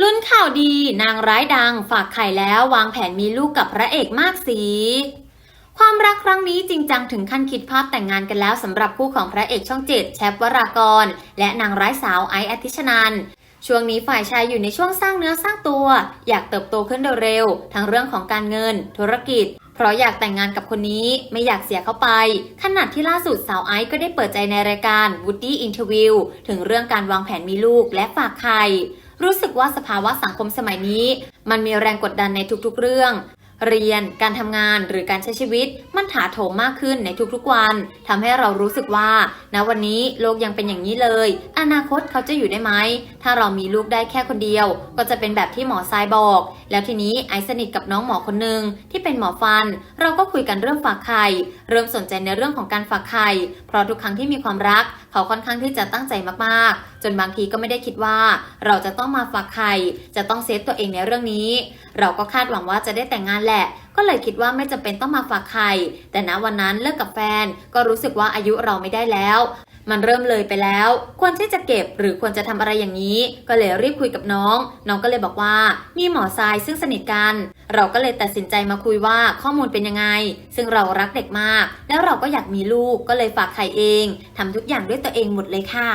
ลุ้นข่าวดีนางร้ายดังฝากไข่แล้ววางแผนมีลูกกับพระเอกมากสี ความรักครั้งนี้จริงจังถึงขั้นคิดภาพแต่งงานกันแล้วสำหรับคู่ของพระเอกช่องเจ็ดแชปวรากร และนางร้ายสาวไอซ์อธิชนันช่วงนี้ฝ่ายชายอยู่ในช่วงสร้างเนื้อสร้างตัว อยากเติบโตขึ้นเร็วๆทั้งเรื่องของการเงิน ธุรกิจ เพราะอยากแต่งงานกับคนนี้ไม่อยากเสียเขาไป ขนาดที่ล่าสุดสาวไอซ์ก็ได้เปิดใจในรายการ Woody Interview ถึงเรื่องการวางแผนมีลูกและฝากไข่ รู้สึกว่าสภาวะสังคมสมัยนี้ มันมีแรงกดดันในทุกๆเรื่อง เรียน การทำงานหรือการใช้ชีวิต มันถาโถมมากขึ้นในทุกๆวันทำให้เรารู้สึกว่าณวันนี้โลกยังเป็นอย่างนี้เลย อนาคตเขาจะอยู่ได้ไหม ถ้าเรามีลูกได้แค่คนเดียว ก็จะเป็นแบบที่หมอทรายบอก แล้วทีนี้ไอซ์สนิทกับน้องหมอคนหนึ่งที่เป็นหมอฟัน เราก็คุยกันเรื่องฝากไข่เริ่มสนใจในเรื่องของการฝากไข่เพราะทุกครั้งที่มีความรัก เขาค่อนข้างที่จะตั้งใจมากๆ จนบางทีก็ไม่ได้คิดว่า เราจะต้องมาฝากไข่จะต้องเซฟตัวเองในเรื่องนี้ เราก็คาดหวังว่าจะได้แต่งงานแหละ ก็เลยคิดว่าไม่จำเป็นต้องมาฝากไข่แต่ณวันนั้นเลิกกับแฟน ก็รู้สึกว่าอายุเราไม่ได้แล้ว มันเริ่มเลยไปแล้ว ควรที่จะเก็บหรือควรจะทำอะไรอย่างนี้ ก็เลยรีบคุยกับน้อง น้องก็เลยบอกว่า มีหมอทรายซึ่งสนิทกัน เราก็เลยตัดสินใจมาคุยว่าข้อมูลเป็นยังไง ซึ่งเรารักเด็กมาก แล้วเราก็อยากมีลูกก็เลยฝากไข่เองทำทุกอย่างด้วยตัวเองหมดเลยค่ะ